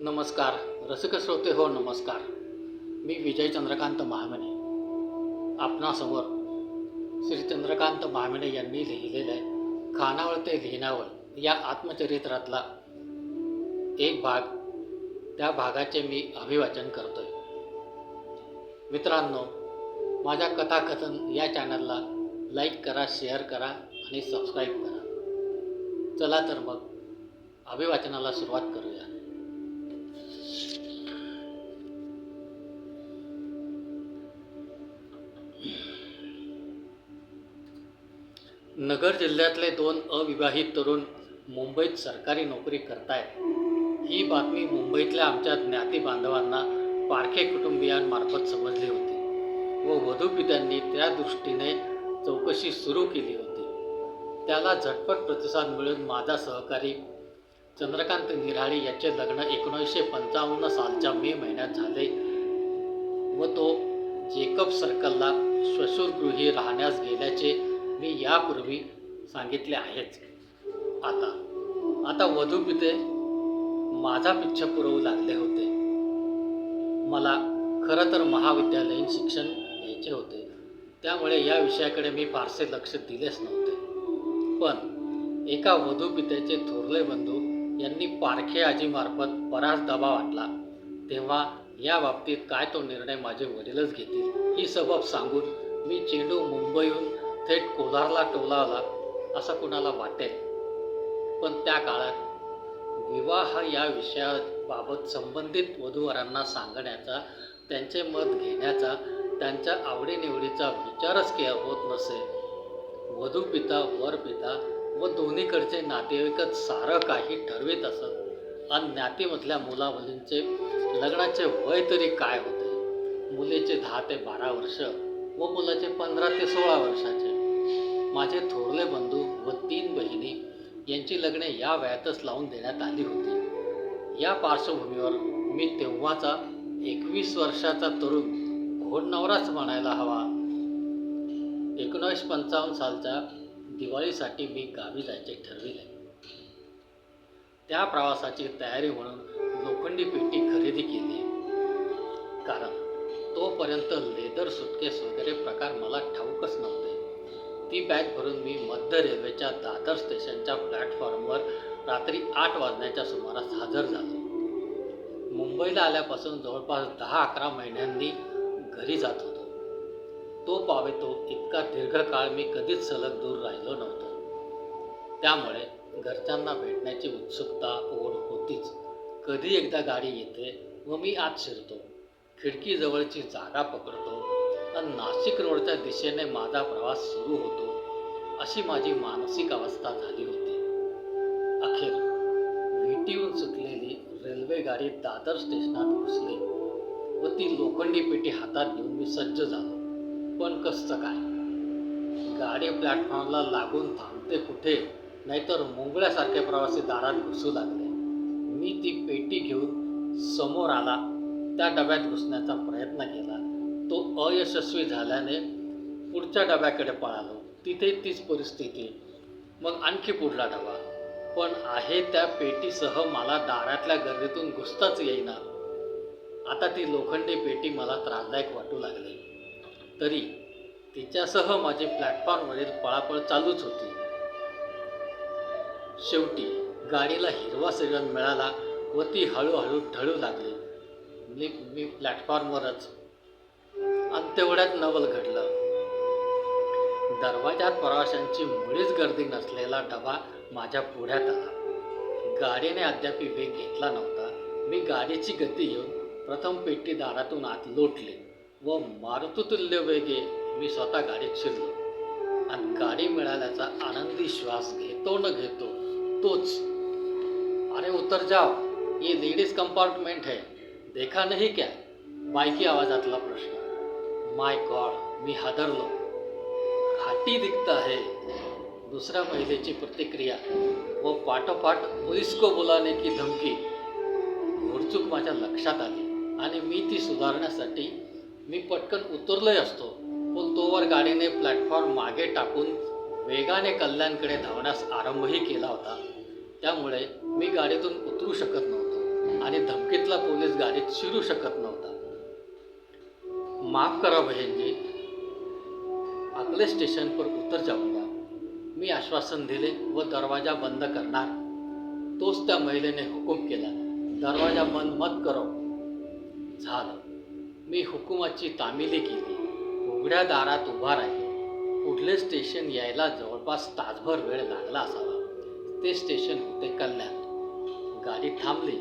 नमस्कार. रसिक श्रोते हो नमस्कार. मी विजय चंद्रकांत महामेने. आपणासमोर श्री चंद्रकांत महामेने यांनी लिहिलेलं आहे खानावळ ते लिहिणावळ या आत्मचरित्रातला एक भाग. त्या भागाचे मी अभिवाचन करतोय. मित्रांनो माझ्या कथाकथन या चॅनलला लाईक करा शेअर करा आणि सबस्क्राईब करा. चला तर मग अभिवाचनाला सुरुवात करूया. नगर जिल्ह्यातले दोन अविवाहित तरुण मुंबईत सरकारी नोकरी करतायत. ही बातमी मुंबईतल्या आमच्या ज्ञाती बांधवांना पारखे कुटुंबियांमार्फत समजली होती व वधूपित्यांनी त्या दृष्टीने चौकशी सुरू केली होती. त्याला झटपट प्रतिसाद मिळून माझा सहकारी चंद्रकांत निराळे याचे लग्न एकोणीसशे पंचावन्न सालच्या मे महिन्यात झाले व तो जेकब सर्कलला श्वशुरगृही राहण्यास गेल्याचे मी यापूर्वी सांगितले आहेच. आता आता वधू पिते माझा पिच्छ पुरवू लागले होते. मला खरं तर महाविद्यालयीन शिक्षण घ्यायचे होते. त्यामुळे या विषयाकडे मी फारसे लक्ष दिलेच नव्हते. पण एका वधू पित्याचे थोरले बंधू यांनी पारखे आजीमार्फत बराच दबाव आणला. तेव्हा या बाबतीत काय तो निर्णय माझे वडीलच घेतील ही सबब सांगून मी चेंडू मुंबईहून थेट कोलारला टोलावला असं कुणाला वाटेल. पण त्या काळात विवाह या विषयाबाबत संबंधित वधूवरांना सांगण्याचा त्यांचे मत घेण्याचा त्यांच्या आवडीनिवडीचा विचारच के होत नसे. वधू पिता वर पिता व दोन्हीकडचे नातेवाईकच सारं काही ठरवित असत. आणि ज्ञातीमधल्या मुलामुलींचे लग्नाचे वय तरी काय होते? मुलीचे दहा ते बारा वर्ष व मुलाचे पंधरा ते सोळा वर्षाचे. माझे थोरले बंधू व तीन बहिणी यांची लग्ने या वयातच लावून देण्यात आली होती. या पार्श्वभूमीवर मी तेव्हाचा एकवीस वर्षाचा तरुण घोडनवराच म्हणायला हवा. एकोणीस पंचावन्न सालच्या दिवाळीसाठी मी गावी जायचे ठरविले. त्या प्रवासाची तयारी म्हणून लोखंडी पेटी खरेदी केली. कारण तोपर्यंत लेदर सुटकेस वगैरे प्रकार मला ठाऊकच नव्हते. ती बॅग भरून मी मध्य रेल्वेच्या दादर स्टेशनच्या प्लॅटफॉर्मवर रात्री आठ वाजण्याच्या सुमारास हजर झालो. मुंबईला आल्यापासून जवळपास दहा अकरा महिन्यांनी घरी जात होतो. तो पावे तो इतका दीर्घकाळ मी कधीच सलग दूर राहिलो नव्हतो. त्यामुळे घरच्यांना भेटण्याची उत्सुकता ओढ होतीच. कधी एकदा गाडी येते व मी आत शिरतो. खिडकीजवळची जागा पकडतो. आणि नाशिक रोडच्या दिशेने माझा प्रवास सुरू होतो अशी माझी मानसिक अवस्था झाली होती. अखेर विटीहून सुटलेली रेल्वे गाडी दादर स्टेशनात घुसली व ती लोखंडी पेटी हातात घेऊन मी सज्ज झालो. पण कसं काय? गाडी प्लॅटफॉर्मला लागून थांबते कुठे? नाहीतर मुंगळ्यासारखे प्रवासी दारात घुसू लागले. मी ती पेटी घेऊन समोर आला त्या डब्यात घुसण्याचा प्रयत्न केला. तो अयशस्वी झाल्याने पुढच्या डब्याकडे पळालो. तिथे तीच परिस्थिती. मग आणखी पुढला डबा. पण आहे त्या पेटीसह मला दारातल्या गर्दीतून घुसताच येईना. आता ती लोखंडी पेटी मला त्रासदायक वाटू लागली. तरी तिच्यासह माझी प्लॅटफॉर्मवरील पळापळ चालूच होती. शेवटी गाडीला हिरवा सिग्नल मिळाला व ती हळूहळू ढळू लागली. मी मी प्लॅटफॉर्मवरच आणि तेवढ्यात नवल घडलं. दरवाजात प्रवाशांची मुळीच गर्दी नसलेला डबा माझ्या पुढ्यात आला. गाडीने अद्याप वेग घेतला नव्हता. मी गाडीची गती घेऊन प्रथम पेटी दारातून आत लोटले व मारुततुल्य वेगे मी स्वतः गाडीत शिरलो. आणि गाडी मिळाल्याचा आनंदी श्वास घेतो न घेतो तोच. अरे उतर जाओ ये लेडीज कंपार्टमेंट है देखा नहीं क्या? बायकी आवाजातला प्रश्न. माय गॉड मी हादरलो. घाटी दिखत आहे दुसऱ्या महिलेची प्रतिक्रिया व पाठोपाठ पोलीस बोलाने की धमकी. घोडचूक माझ्या लक्षात आली आणि मी ती सुधारण्यासाठी मी पटकन उतरलोय असतो. पण तोवर गाडीने प्लॅटफॉर्म मागे टाकून वेगाने कल्याणकडे धावण्यास आरंभही केला होता. त्यामुळे मी गाडीतून उतरू शकत नव्हतो आणि धमकीतला पोलीस गाडीत शिरू शकत नव्हतो माफ करा बहीणजी. अगले स्टेशन पर उतर जाऊंगा. मी आश्वासन दिले व दरवाजा बंद करणार. तोच त्या महिलेने हुकूम केला. दरवाजा बंद मत करो. झालं. मी हुकुमाची तामिली केली. उघड्या दारात उभा राहिले. पुढले स्टेशन यायला जवळपास तासभर वेळ लागला असावा. ते स्टेशन होते कल्याण. गाडी थांबली.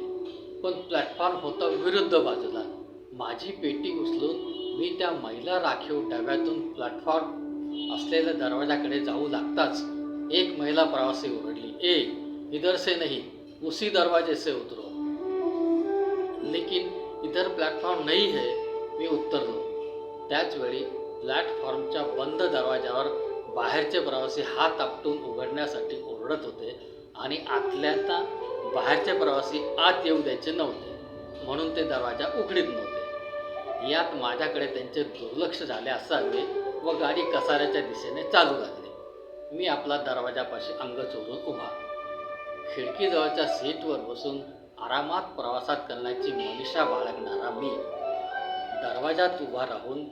पण प्लॅटफॉर्म होता विरुद्ध बाजूला. माझी पेटी उचलून मी त्या महिला राखीव डब्यातून प्लॅटफॉर्म असलेल्या दरवाजाकडे जाऊ लागताच एक महिला प्रवासी ओरडली ए इधर से नहीं उसी दरवाजे से उतरो. लेकिन इधर प्लॅटफॉर्म नहीं है मी उत्तरलो त्याचवेळी प्लॅटफॉर्मच्या बंद दरवाजावर बाहेरचे प्रवासी हात आपटून उघडण्यासाठी ओरडत होते आणि आतल्या बाहेरचे प्रवासी आत येऊ द्यायचे नव्हते. म्हणून ते दरवाजा उघडीत नव्हते. यात माझ्याकडे त्यांचे दुर्लक्ष झाले असावे व गाडी कसाऱ्याच्या दिशेने चालू लागली. मी आपला दरवाजापाशी अंग चोरून उभा. खिडकीजवळच्या सीटवर बसून आरामात प्रवासात करण्याची मनिषा बाळगणारा मी. दरवाजात उभा राहून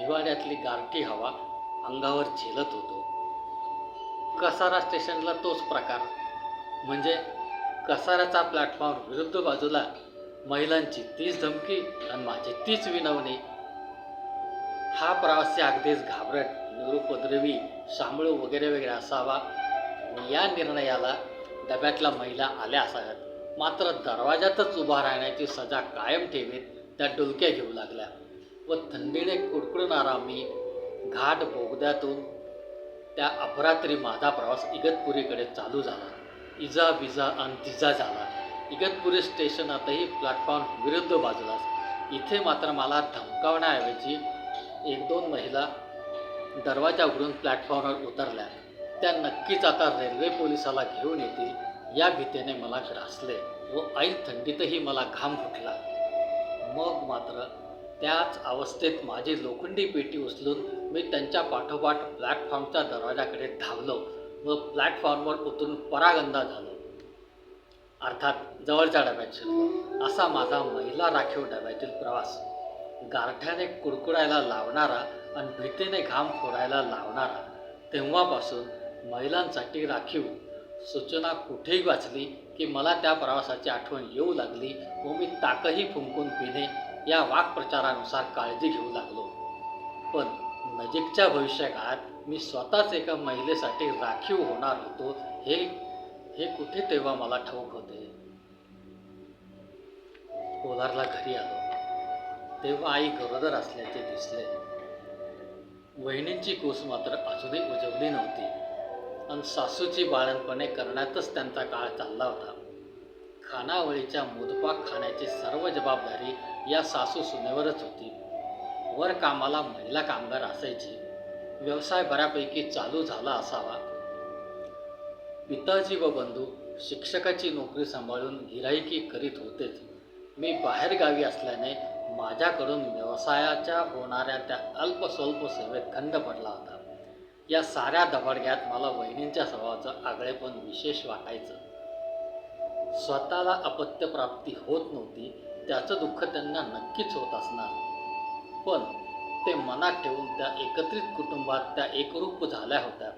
हिवाळ्यातली गारठी हवा अंगावर झेलत होतो. कसारा स्टेशनला तोच प्रकार. म्हणजे कसाऱ्याचा प्लॅटफॉर्म विरुद्ध बाजूला महिलांची तीच धमकी आणि माझी तीच विनवणी. हा प्रवासी अगदीच घाबरट निरुपद्रवी शांबळू वगैरे वगैरे असावा. या निर्णयाला डब्यातल्या महिला आल्या असाव्यात. मात्र दरवाजातच उभा राहण्याची सजा कायम ठेवीत त्या डुलक्या घेऊ लागल्या व थंडीने कुडकुडणारा मी घाट बोगद्यातून त्या अपरात्री माझा प्रवास इगतपुरीकडे चालू झाला. इजा बिजा आणि तिजा झाला. इगतपुरी स्टेशनातही प्लॅटफॉर्म विरुद्ध बाजूलाच इथे मात्र मला धमकावण्याऐवजी एक दोन महिला दरवाजा उघडून प्लॅटफॉर्मवर उतरल्या. त्या नक्कीच आता रेल्वे पोलिसाला घेऊन येतील या भीतीने मला ग्रासले व ऐन थंडीतही मला घाम फुटला. मग मात्र त्याच अवस्थेत माझी लोखंडी पेटी उचलून मी त्यांच्या पाठोपाठ प्लॅटफॉर्मच्या दरवाजाकडे धावलो व प्लॅटफॉर्मवर उतरून परागंदा झालो. अर्थात जवळच्या डब्यात शिरलो. असा माझा महिला राखीव डब्यातील प्रवास. गारठ्याने कुडकुडायला लावणारा आणि भीतीने घाम फोडायला लावणारा. तेव्हापासून महिलांसाठी राखीव सूचना कुठेही वाचली की मला त्या प्रवासाची आठवण येऊ लागली व मी ताकही फुंकून पिणे या वाक्प्रचारानुसार काळजी घेऊ लागलो. पण नजीकच्या भविष्यकाळात मी स्वतःच एका महिलेसाठी राखीव होणार होतो हे हे कुठे तेव्हा मला ठाऊक होते? कोलारला घरी आलो. तेव्हा आई गरोदर असल्याचे दिसले. वहिनींची कोस मात्र अजूनही उजवली नव्हती. आणि सासूची बाळणपणे करण्यातच त्यांचा काळ चालला होता. खानावळीच्या मुदपाक खाण्याची सर्व जबाबदारी या सासू सुनेवरच होती. वर कामाला महिला कामगार असायची. व्यवसाय बऱ्यापैकी चालू झाला असावा. पिताजी व बंधू शिक्षकाची नोकरी सांभाळून गिराईकी करीत होतेच मी बाहेरगावी असल्याने माझ्याकडून व्यवसायाच्या होणाऱ्या त्या अल्पस्वल्प सेवेत खंड पडला होता. या साऱ्या दबाडग्यात मला वहिनींच्या स्वभावाचं आगळेपण विशेष वाटायचं. स्वतःला अपत्यप्राप्ती होत नव्हती त्याचं दुःख त्यांना नक्कीच होत असणार. पण ते मनात ठेवून त्या एकत्रित कुटुंबात त्या एकरूप झाल्या होत्या.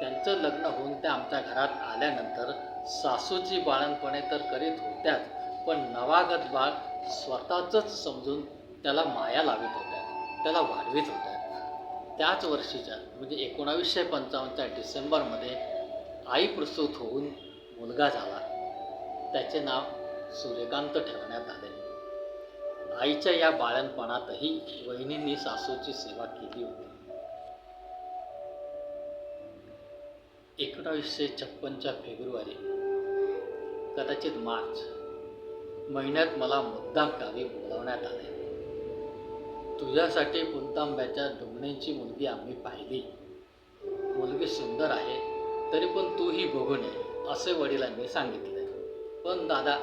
त्यांचं लग्न होऊन त्या आमच्या घरात आल्यानंतर सासूची बाळणपणे तर करीत होत्याच पण नवागत बाळ स्वतःचंच समजून त्याला माया लावित होत्या त्याला वाढवित होत्या. त्याच वर्षीच्या म्हणजे एकोणावीसशे पंचावन्नच्या डिसेंबरमध्ये आई प्रसूत होऊन मुलगा झाला. त्याचे नाव सूर्यकांत ठेवण्यात आले. आईच्या या बाळणपणातही वहिनींनी सासूची सेवा केली होती. एकोणावीसशे छप्पनच्या फेब्रुवारी कदाचित मार्च महिन्यात मला मुद्दाम गावी बोलावण्यात आले. तुझ्यासाठी पुंतांब्याच्या डोंगणेची मुलगी आम्ही पाहिली. मुलगी सुंदर आहे तरी पण तूही बघून ये असे वडिलांनी सांगितले. पण दादा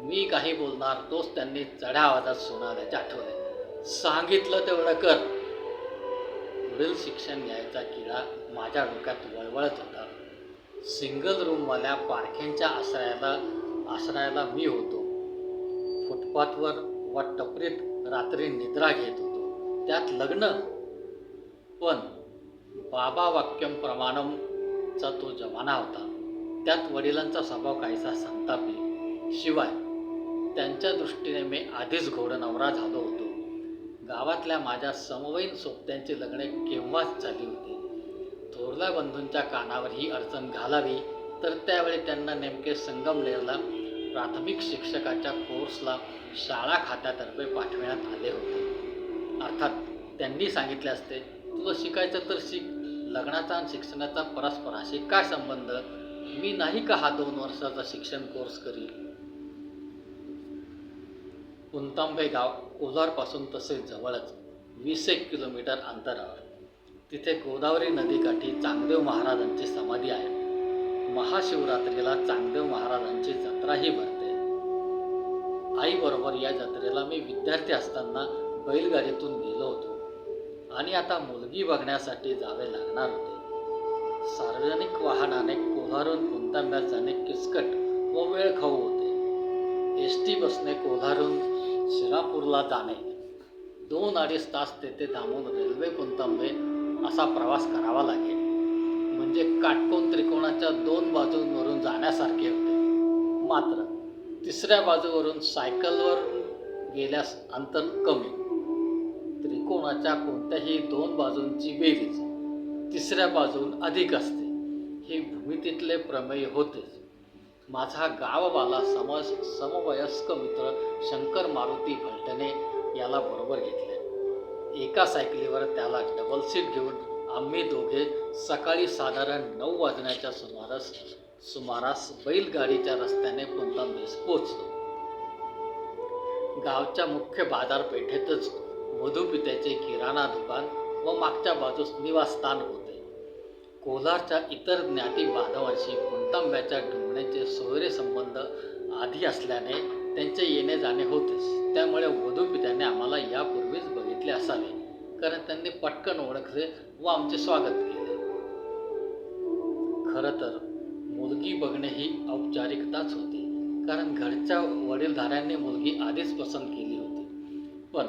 मी काही बोलणार तोच त्यांनी चढ्या आवाजात सोनाल्याचे आठवले. सांगितलं तेवढं कर. पुढील शिक्षण घ्यायचा किडा माझ्या डोक्यात वळवळत होता. सिंगल रूमवाल्या पारख्यांच्या आश्रयाला आश्रयाला मी होतो. फुटपाथवर व टपरीत रात्री निद्रा घेत होतो. त्यात लग्न. पण बाबा वाक्यम प्रमाणमचा तो जमाना होता. त्यात वडिलांचा स्वभाव काहीसा संतापी. शिवाय त्यांच्या दृष्टीने मी आधीच घोड नवरा झालो होतो. गावातल्या माझ्या समवयीन सोबत्यांची लग्ने केव्हाच झाली होती? थोरला बंधूंच्या कानावर ही अडचण घालावी तर त्यावेळी त्यांना नेमके संगमनेरला प्राथमिक शिक्षकाच्या कोर्सला शाळा खात्यातर्फे पाठविण्यात आले होते. अर्थात त्यांनी सांगितले असते तुला शिकायचं तर शिक लग्नाचा आणि शिक्षणाचा परस्पराशी काय संबंध? मी नाही का हा दोन वर्षाचा शिक्षण कोर्स करी कुंतांबे गाव कोलारपासून तसे जवळच वीस एक किलोमीटर अंतरावर. तिथे गोदावरी नदीकाठी चांगदेव महाराजांची समाधी आहे. महाशिवरात्रीला चांगदेव महाराजांची जत्राही भरते. आईबरोबर या जत्रेला मी विद्यार्थी असताना बैलगाडीतून गेलो होतो आणि आता मुलगी बघण्यासाठी जावे लागणार होते. सार्वजनिक वाहनाने कोल्हारून पुंतांब्यात जाणे किचकट व वेळ खाऊ होते. एस टी बसने कोल्हारून शिरापूरला जाणे. दोन अडीच तास तेथे थांबून रेल्वे पुंतांबे असा प्रवास करावा लागेल. म्हणजे काटकोन त्रिकोणाच्या दोन बाजूंवरून जाण्यासारखे होते. मात्र तिसऱ्या बाजूवरून सायकलवर गेल्यास अंतर कमी. त्रिकोणाच्या कोणत्याही दोन बाजूंची बेरीज तिसऱ्या बाजून अधिक असते. हे भूमितीतले प्रमेय होतेच. माझा गाववाला समज समवयस्क मित्र शंकर मारुती फलटणे याला बरोबर घेतले. एका सायकलीवर त्याला डबल सीट घेऊन आम्ही दोघे सकाळी साधारण नऊ वाजण्याच्या सुमारास सुमारास बैलगाडीच्या रस्त्याने बेस पोचलो गावच्या मुख्य बाजारपेठेतच मधुपित्याचे किराणा दुकान व मागच्या बाजूस निवासस्थान होते. कोलारच्या इतर ज्ञाती बांधवांशी पुंतांब्याच्या डुंबण्याचे सोयरे संबंध आधी असल्याने त्यांचे येणे जाणे होतेच. त्यामुळे वधूपित्याने आम्हाला यापूर्वीच बघितले असावे. कारण त्यांनी पटकन ओळखले व आमचे स्वागत केले. खरं तर मुलगी बघणे ही औपचारिकताच होती. कारण घरच्या वडीलधाऱ्यांनी मुलगी आधीच पसंत केली होती. पण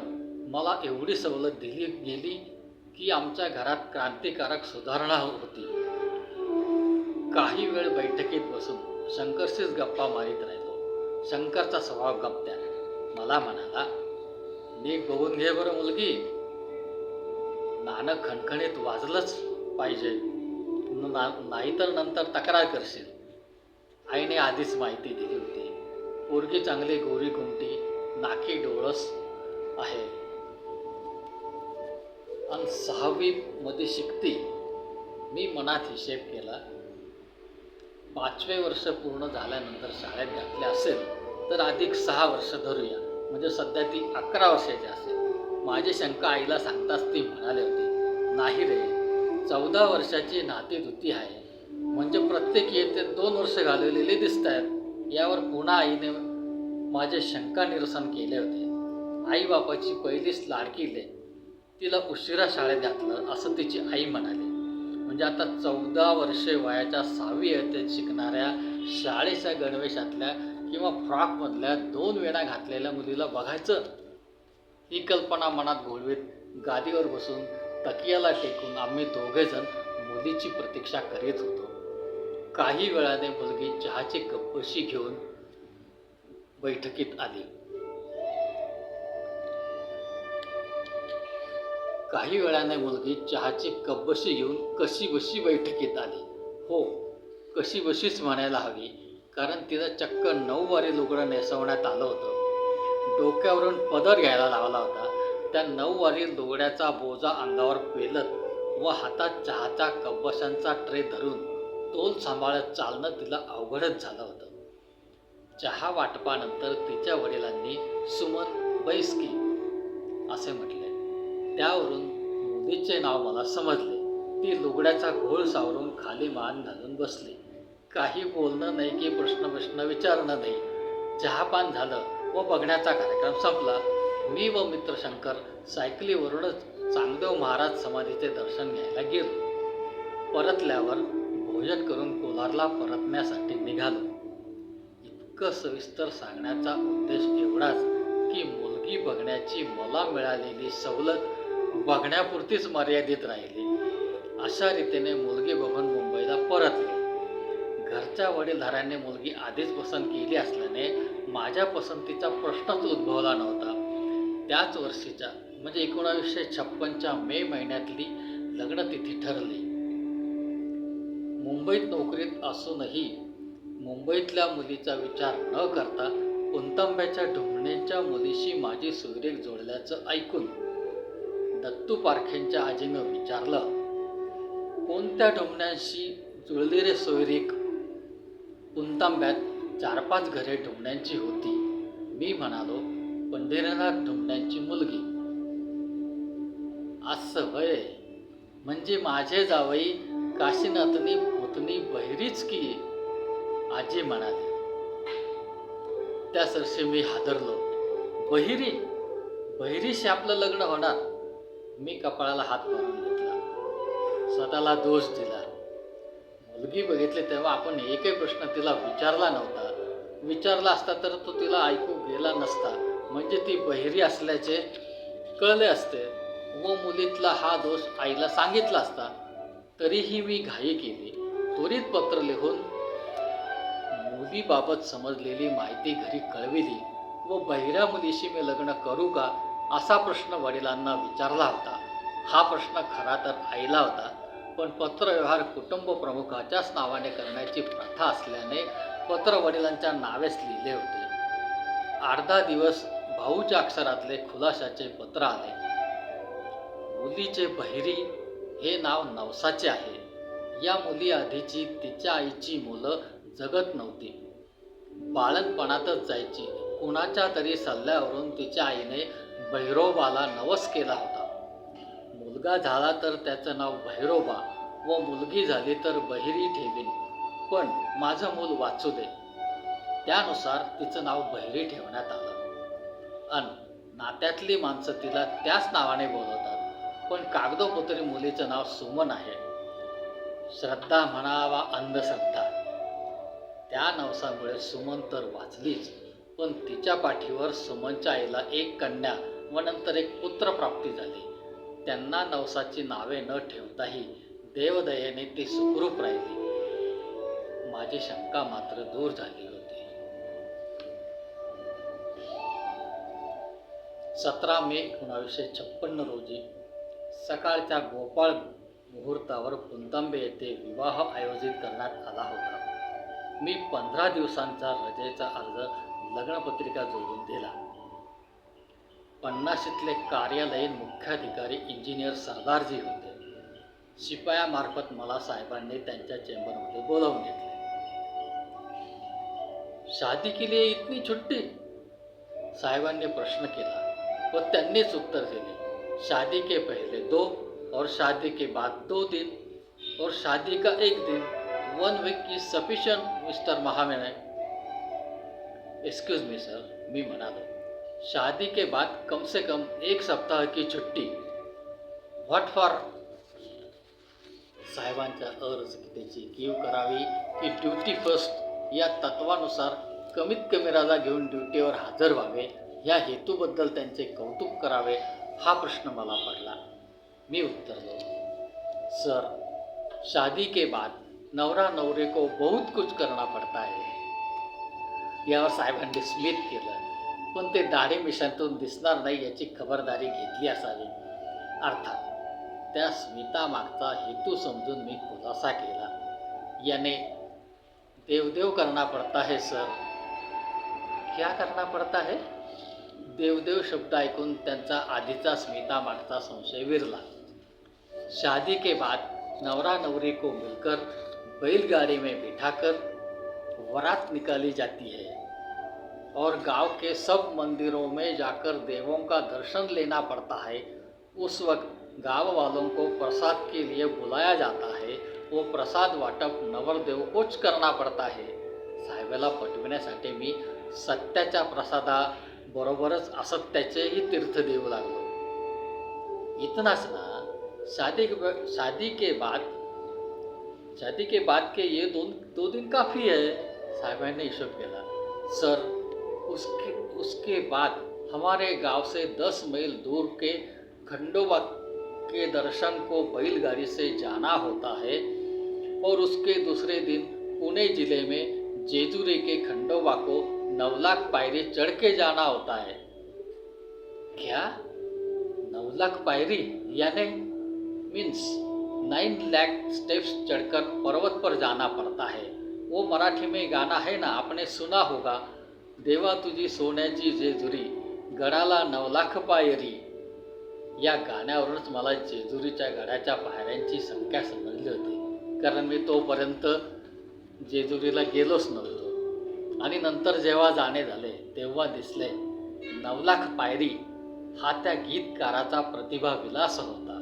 मला एवढी सवलत दिली गेली की आमच्या घरात क्रांतिकारक सुधारणा होती. काही वेळ बैठकीत बसून शंकरशीच गप्पा मारीत राहिले. शंकरचा स्वभाव गप्त्या मला म्हणाला नीट बघून घे बरं मुलगी. नाणं खणखणीत वाजलंच पाहिजे. ना नाहीतर नंतर तक्रार करशील. आईने आधीच माहिती दिली होती. पोरगी चांगली गोरी गुमटी नाकी डोळस आहे. आणि सहावीमध्ये शिकती. मी मनात हिशेब केला पाचवे वर्ष पूर्ण झाल्यानंतर शाळेत घातले असेल तर अधिक सहा वर्ष धरूया. म्हणजे सध्या ती अकरा वर्षाची असेल. माझी शंका आईला सांगताच ती म्हणाली होती नाही रे चौदा वर्षाची नाते धुती आहे. म्हणजे प्रत्येक येते दोन वर्ष घालवलेली दिसत आहेत यावर पुन्हा आईने माझे शंका निरसन केले होते. आई बापाची पहिलीच लाडकी ले तिला उशिरा शाळेत घातलं असं तिची आई म्हणाली. म्हणजे आता चौदा वर्षे वयाच्या सहावी इयत्तेत शिकणाऱ्या शाळेच्या गणवेशातल्या किंवा फ्रॉकमधल्या दोन वेळा घातलेल्या मुलीला बघायचं? ही कल्पना मनात घोळवीत गादीवर बसून तकियाला टेकून आम्ही दोघेजण मुलीची प्रतीक्षा करीत होतो. काही वेळाने मुलगी चहाची कपशी घेऊन बैठकीत आली. काही वेळाने मुलगी चहाची कब्बशी घेऊन कशी बशी बैठकीत आली. हो कशी बशीच म्हणायला हवी कारण तिला चक्क नऊवारी लुगडं नेसवण्यात आलं होतं. डोक्यावरून पदर घ्यायला लावला होता. त्या नऊवारी लुगड्याचा बोजा अंगावर पेलत व हातात चहाचा कब्बशांचा ट्रे धरून तोल सांभाळत चालणं तिला अवघडच झालं होतं. चहा वाटपानंतर तिच्या वडिलांनी सुमन बैसकी असे म्हटले. त्यावरून मुलीचे नाव मला समजले. ती लुगड्याचा घोळ सावरून खाली मान घालून बसली. काही बोलणं नाही की प्रश्न प्रश्न विचारणं नाही. चहापान झालं व बघण्याचा कार्यक्रम संपला. मी व मित्र शंकर सायकलीवरूनच चांगदेव महाराज समाधीचे दर्शन घ्यायला गेलो. परतल्यावर भोजन करून कोलारला परतण्यासाठी निघालो. इतकं सविस्तर सांगण्याचा उद्देश एवढाच की मुलगी बघण्याची मला मिळालेली सवलत बघण्यापुरतीच मर्यादित राहिली. अशा रीतीने मुलगी बघून मुंबईला परतले. घरच्या वडीलधाऱ्यांनी मुलगी आधीच पसंत केली असल्याने माझ्या पसंतीचा प्रश्नच उद्भवला नव्हता. त्याच वर्षीच्या म्हणजे एकोणावीसशे छप्पनच्या मे महिन्यातली लग्नतिथी ठरली. मुंबईत नोकरीत असूनही मुंबईतल्या मुलीचा विचार न करता कुंतांब्याच्या ढुमणेंच्या मुलीशी माझी सुरेख जोडल्याचं ऐकून दत्तू पारखेंच्या आजीनं विचारलं कोणत्या ढुमण्यांशी जुळली रे सोयरीक? कुंतांब्यात चार पाच घरे ढुमण्यांची होती. मी म्हणालो पंढरीनाथ ढुमण्यांची मुलगी. असं होय म्हणजे माझे जावई काशीनाथनी पुतणी बहिरीच की? आजी म्हणाली. त्या सरशी मी हादरलो. बहिरी बहिरीशी आपलं लग्न होणार. मी कपाळाला हात मारून घेतला. स्वतःला दोष दिला. मुलगी बघितली तेव्हा आपण एकही प्रश्न तिला विचारला नव्हता. विचारला असता तर तो तिला ऐकू गेला नसता. म्हणजे ती बहिरी असल्याचे कळले असते व मुलीतला हा दोष आईला सांगितला असता. तरीही मी घाई केली. त्वरित पत्र लिहून मुलीबाबत समजलेली माहिती घरी कळविली. व बहिऱ्या मुलीशी मी लग्न करू का? असा प्रश्न वडिलांना विचारला होता. हा प्रश्न खरा तर आईला होता पण पत्रव्यवहार कुटुंब प्रमुखाच्याच नावाने करण्याची प्रथा असल्याने पत्र वडिलांच्या नावेच लिहिले होते. अर्धा दिवस भाऊच्या अक्षरातले खुलाशाचे पत्र आले. मुलीचे बहिरी हे नाव नवसाचे आहे. या मुली आधीची तिच्या आईची मुलं जगत नव्हती. बाळणपणातच जायची. कुणाच्या तरी सल्ल्यावरून तिच्या आईने भैरोबाला नवस केला होता. मुलगा झाला तर त्याचं नाव भैरोबा व मुलगी झाली तर बहिरी ठेवीन. पण माझं मूल वाचू दे. त्यानुसार तिचं नाव बहिरी ठेवण्यात आलं. अन नात्यातली माणसं तिला त्याच नावाने बोलवतात. पण कागदोपत्री मुलीचं नाव सुमन आहे. श्रद्धा म्हणावा अंधश्रद्धा. त्या नवसामुळे सुमन तर वाचलीच पण तिच्या पाठीवर सुमनच्या आईला एक कन्या व नंतर एक पुत्र प्राप्ती झाली. त्यांना नवसाची नावे न ठेवताही देवदयेने ती सुखरूप राहिली. माझी शंका मात्र दूर झाली होती. सतरा मे एकोणावीसशे छप्पन्न रोजी सकाळच्या गोपाळ मुहूर्तावर कुंतांबे येथे विवाह आयोजित करण्यात आला होता. मी पंधरा दिवसांचा रजेचा अर्ज लग्नपत्रिका जोडून दिला. पन्नाशीतले कार्यालयीन मुख्याधिकारी इंजिनियर सरदारजी होते. शिपायामार्फत मला साहेबांनी त्यांच्या चेंबरमध्ये बोलावून घेतले. शादी के लिए इतनी छुट्टी? साहेबांनी प्रश्न केला व त्यांनीच उत्तर दिले. शादी के पहले दो और शादी के बाद दो दिन और शादी का एक दिन. One week is sufficient mister महामेने excuse me sir मी म्हणालो. शादी के बाद कम से कम एक सप्ताह की छुट्टी। व्हॉट फॉर साहेबांच्या त्याची कीव करावी की ड्युटी फर्स्ट या तत्वानुसार कमीत कमी राजा घेऊन ड्युटीवर हजर व्हावे या हेतूबद्दल त्यांचे कौतुक करावे हा प्रश्न मला पडला. मी उत्तरलो सर शादी के बाद नवरा नवरे को बहुत कुछ करना पड़ता है यावर साहेबांनी स्मित केलं. पण ते दाढी मिशांतून दिसणार नाही याची खबरदारी घेतली असावी. अर्थात त्या स्मितामागचा हेतू समजून मी खुलासा केला. याने देवदेव करना पडता है सर. क्या करना पडता है? देवदेव शब्द ऐकून त्यांचा आधीचा स्मिता मागचा संशय विरला. शादी के बाद नवरा नवरी को मिलकर बैलगाड़ी में बिठाकर वरात निकाली जाती है. और गाँव के सब मंदिरों में जाकर देवों का दर्शन लेना पड़ता है। उस वक्त गाँव वालों को प्रसाद के लिए बुलाया जाता है। वो प्रसाद वाटप नवरदेव कोच करना पड़ता है। साहेबाला पटविण्यासाठी मी सत्याच्या प्रसादाबरोबरच असत्याचेही तीर्थ देऊ लागलो। इतनाच ना शादी शादी के बाद, शादी के बाद के ये दोन, दो दिन काफ़ी है, साहेबांनी हिशोब केला। सर उसके उसके बाद हमारे गाँव से दस मील दूर के खंडोबा के दर्शन को बैलगाड़ी से जाना होता है और उसके दूसरे दिन पुणे ज़िले में जेजुरी के खंडोबा को नवलाख पायरी चढ़ के जाना होता है। क्या? नवलाख पायरी यानी मीन्स नाइन लैख स्टेप्स चढ़कर पर्वत पर जाना पड़ता है। वो मराठी में गाना है ना, आपने सुना होगा देवा तुझी सोन्याची जेजुरी गडाला नवलाख पायरी. या गाण्यावरूनच मला जेजुरीच्या गडाच्या पायऱ्यांची संख्या समजली होती. कारण मी तोपर्यंत जेजुरीला गेलोच नव्हतो. आणि नंतर जेव्हा जाणे झाले तेव्हा दिसले नवलाख पायरी हा त्या गीतकाराचा प्रतिभा विलास होता.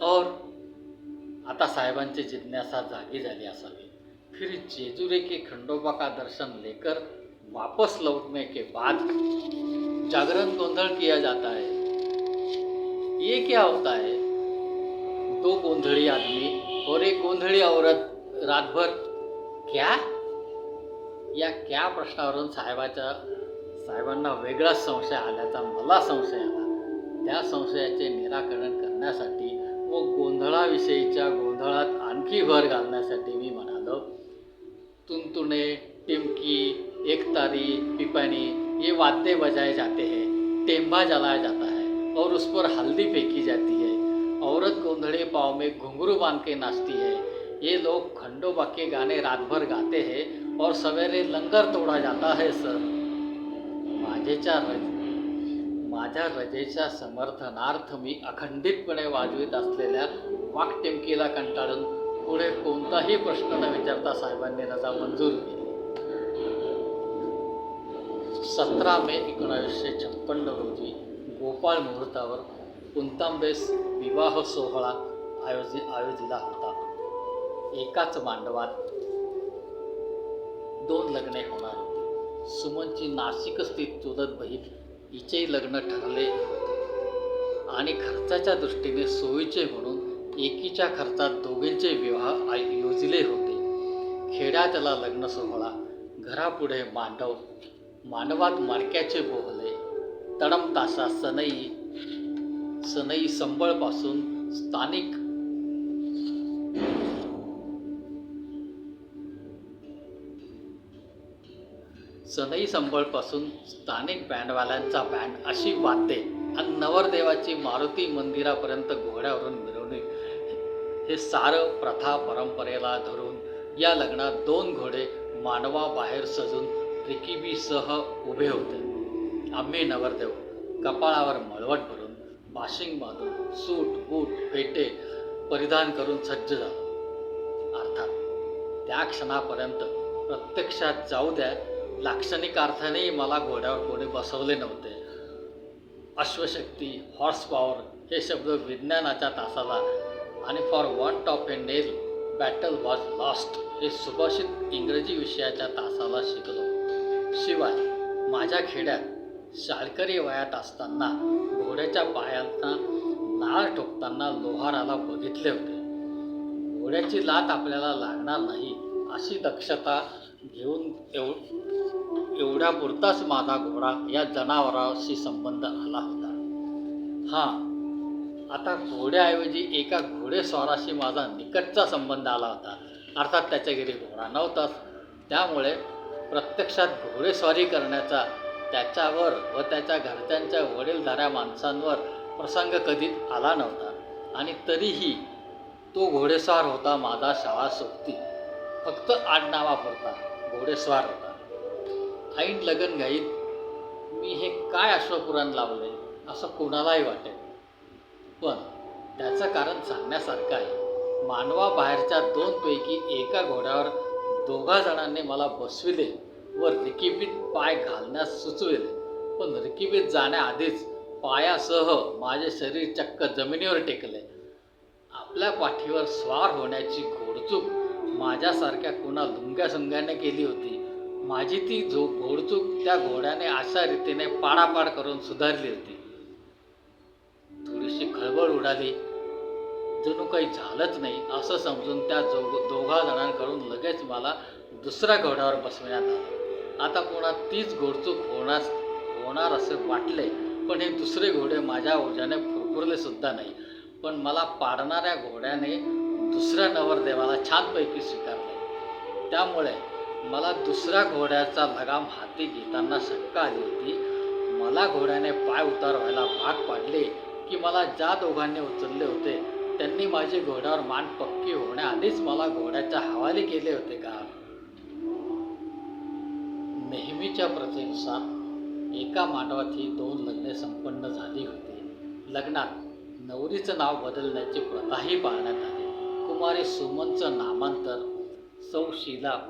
और आता साहेबांची जिज्ञासा जागी झाली असावी. फिर जेजुरी के खंडोबा का दर्शन लेकर वापस लौटने के बाद जागरण गोंधल किया जाता है। ये क्या होता है? दो गोंधली आदमी और एक गोंधळी औरत रातभर क्या? या क्या प्रश्नावरून साहेबाच्या साहेबांना वेगळाच संशय आल्याचा मला संशय आला. त्या संशयाचे निराकरण करण्यासाठी व गोंधळाविषयीच्या गोंधळात आणखी भर घालण्यासाठी मी म्हणालो तुनतुने टिमकी एकतारी पिपनी ये वाद्य बजाए जाते हैं टेम्बा जलाया जाता है और उस पर हल्दी फेंकी जाती है। औरत गोंधड़े पाँव में घुंघरू बांध के नाचती है। ये लोग खंडोबा के गाने रात भर गाते हैं और सवेरे लंगर तोड़ा जाता है सर। माझेच्या रज माझ्या रजेच्या समर्थनार्थ मी अखंडितपणे वाजवीत असलेल्या वाकटिमकीला कंटाळून पुढे कोणताही प्रश्न न विचारता साहेबांनी रजा मंजूर केली. सतरा मे एकोणावीसशे छप्पन्न रोजी गोपाळ मुहूर्तावर कुंतांबेस विवाह सोहळा आयोजि आयोजिला होता. एकाच मांडवात दोन लग्ने होणार होती. सुमनची नाशिक स्थित चुलत बहीण हिचे लग्न ठरले होते. आणि खर्चाच्या दृष्टीने सोयीचे म्हणून एकीच्या खर्चात दोघींचे विवाह आय- योजिले होते. खेड्यातला लग्न सोहळा घरापुढे मांडव मानवात मारक्याचे भोवले तडम तासा सनई सनई संबळपासून स्थानिक सनई संबळपासून स्थानिक बँडवाल्यांचा बँड अशी वाद्ये आणि नवरदेवाची मारुती मंदिरापर्यंत घोड्यावरून मिरवणे हे सारं प्रथा परंपरेला धरून या लग्नात दोन घोडे मानवाबाहेर सजून रिकिबीसह उभे होते आम्ही नवरदेव कपाळावर मळवट भरून बाशिंग बांधून सूट बूट फेटे परिधान करून सज्ज झालो अर्थात त्या क्षणापर्यंत प्रत्यक्षात जाऊ द्या लाक्षणिक अर्थानेही मला घोड्यावर कोणी बसवले नव्हते अश्वशक्ती हॉर्स पॉवर हे शब्द विज्ञानाच्या तासाला आणि for want of a nail battle was lost हे सुभाषित इंग्रजी विषयाच्या तासाला शिकलो शिवाय माझ्या खेड्यात शाळकरी वयात असताना घोड्याच्या पायांना नाळ ठोकताना लोहाराला बघितले होते. घोड्याची लात आपल्याला लागणार नाही अशी दक्षता घेऊन एव एवढ्यापुरताच माझा घोडा या जनावराशी संबंध आला होता. हां आता घोड्याऐवजी एका घोडेस्वाराशी माझा निकटचा संबंध आला होता. अर्थात त्याच्या घरी घोडा नव्हताच. त्यामुळे प्रत्यक्षात घोडेस्वारी करण्याचा त्याच्यावर व त्याच्या घरच्यांच्या वडीलधाऱ्या माणसांवर प्रसंग कधीच आला नव्हता. आणि तरीही तो घोडेस्वार होता माझा शाळा सोबती फक्त आडनावापुरता घोडेस्वार होता. ऐन लगन घाईत मी हे काय अश्वपुराण लावले असं कोणालाही वाटेल. पण त्याचं कारण सांगण्यासारखं आहे. मानवा बाहेरच्या दोनपैकी एका घोड्यावर दोघा जणांनी मला बसविले व रिकिबीत पाय घालण्यास सुचविले. पण रिकिबीत जाण्याआधीच पायासह माझे शरीर चक्क जमिनीवर टेकले. आपल्या पाठीवर स्वार होण्याची घोडचूक माझ्यासारख्या कुणा लुंग्या सुंग्याने केली होती. माझी ती जो घोडचूक त्या घोड्याने अशा रीतीने पाडापाड करून सुधारली होती. थोडीशी खळबळ उडाली. जणू काही झालंच नाही असं समजून त्या जो दोघा जणांकडून लगेच मला दुसऱ्या घोड्यावर बसवण्यात आलं. आता पुन्हा तीच घोडचूक होणार होणार असे वाटले पण हे दुसरे घोडे माझ्या ओझ्याने फुरफुरले सुद्धा नाही. पण मला पाडणाऱ्या घोड्याने दुसऱ्या नवरदेवाला छानपैकी स्वीकारले. त्यामुळे मला दुसऱ्या घोड्याचा लगाम हाती घेताना शंका आली होती. मला घोड्याने पाय उतार व्हायला भाग पाडले की मला ज्या दोघांनी उचलले होते त्यांनी माझे घोड्यावर मान पक्की होण्याआधीच मला घोड्याच्या हवाली केले होते का? नेहमीच्या प्रथेनुसार एका मांडवात ही दोन लग्ने संपन्न झाली होती. लग्नात नवरीचं नाव बदलण्याची प्रथाही पाळण्यात आली. कुमारी सुमनचं नामांतर सौशीला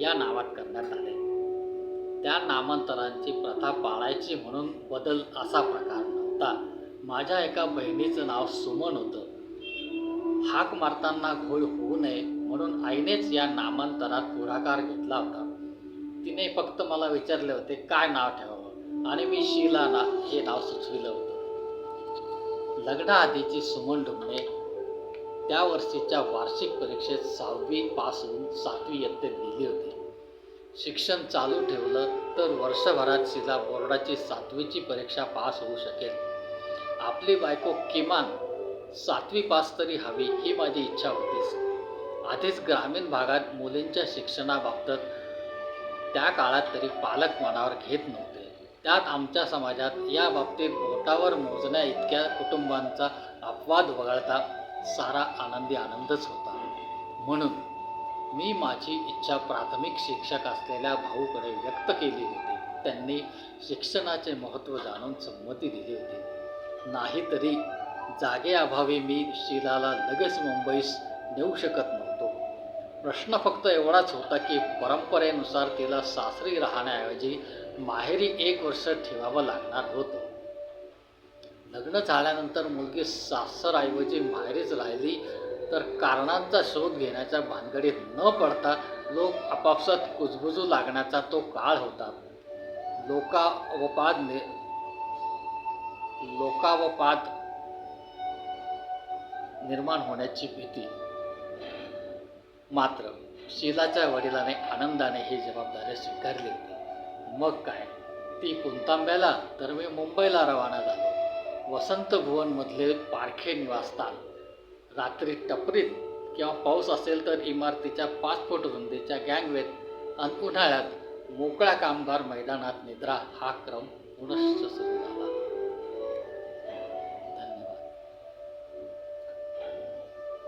या नावात करण्यात आले. त्या नामांतरांची प्रथा पाळायची म्हणून बदल असा प्रकार नव्हता. माझ्या एका बहिणीचं नाव सुमन होतं. हाक मारताना घोळ होऊ नये म्हणून आईनेच या नामांतरात पुढाकार घेतला होता. तिने फक्त मला विचारले होते काय नाव ठेवावं? आणि मी शीला ना हे नाव सुचविलं होतं. लग्नाआधीची सुमन ढुमणे त्या वर्षीच्या वार्षिक परीक्षेत सहावी पास होऊन सातवी इयत्तेत गेली होती. शिक्षण चालू ठेवलं तर वर्षभरात शिला बोर्डाची सातवीची परीक्षा पास होऊ शकेल. आपली बायको किमान सातवी पास तरी हवी ही माझी इच्छा होतीच आधीच ग्रामीण भागात मुलींच्या शिक्षणाबाबत त्या काळात तरी पालक मनावर घेत नव्हते. त्यात आमच्या समाजात या बाबतीत बोटावर मोजण्या इतक्या कुटुंबांचा अपवाद वगळता सारा आनंदी आनंदच होता. म्हणून मी माझी इच्छा प्राथमिक शिक्षक असलेल्या भाऊकडे व्यक्त केली होती. त्यांनी शिक्षणाचे महत्त्व जाणून संमती दिली होती. नाहीतरी जागेअभावी मी शिलाला लगेच मुंबईस नेऊ शकत नव्हतो. प्रश्न फक्त एवढाच होता की परंपरेनुसार तिला सासरी राहण्याऐवजी माहेरी एक वर्ष ठेवावं लागणार होतं. लग्न झाल्यानंतर मुलगी सासरऐवजी माहेरीच राहिली तर कारणांचा शोध घेण्याच्या भानगडीत न पडता लोक आपापसात कुजबुजू लागण्याचा तो काळ होता. लोकावपाद ने लोकावपाद निर्माण होण्याची भीती. मात्र शीलाच्या वडिलाने आनंदाने ही जबाबदारी स्वीकारली होती. मग काय? ती पुंतांब्याला तर मी मुंबईला रवाना झालो. वसंत भुवनमधले पारखे निवासस्थान. रात्री टपरीत किंवा पाऊस असेल तर इमारतीच्या पाच फूट रुंदीच्या गँगवेत आणि उन्हाळ्यात मोकळ्या कामगार मैदानात निद्रा हा क्रम पुनश्च सुरू झाला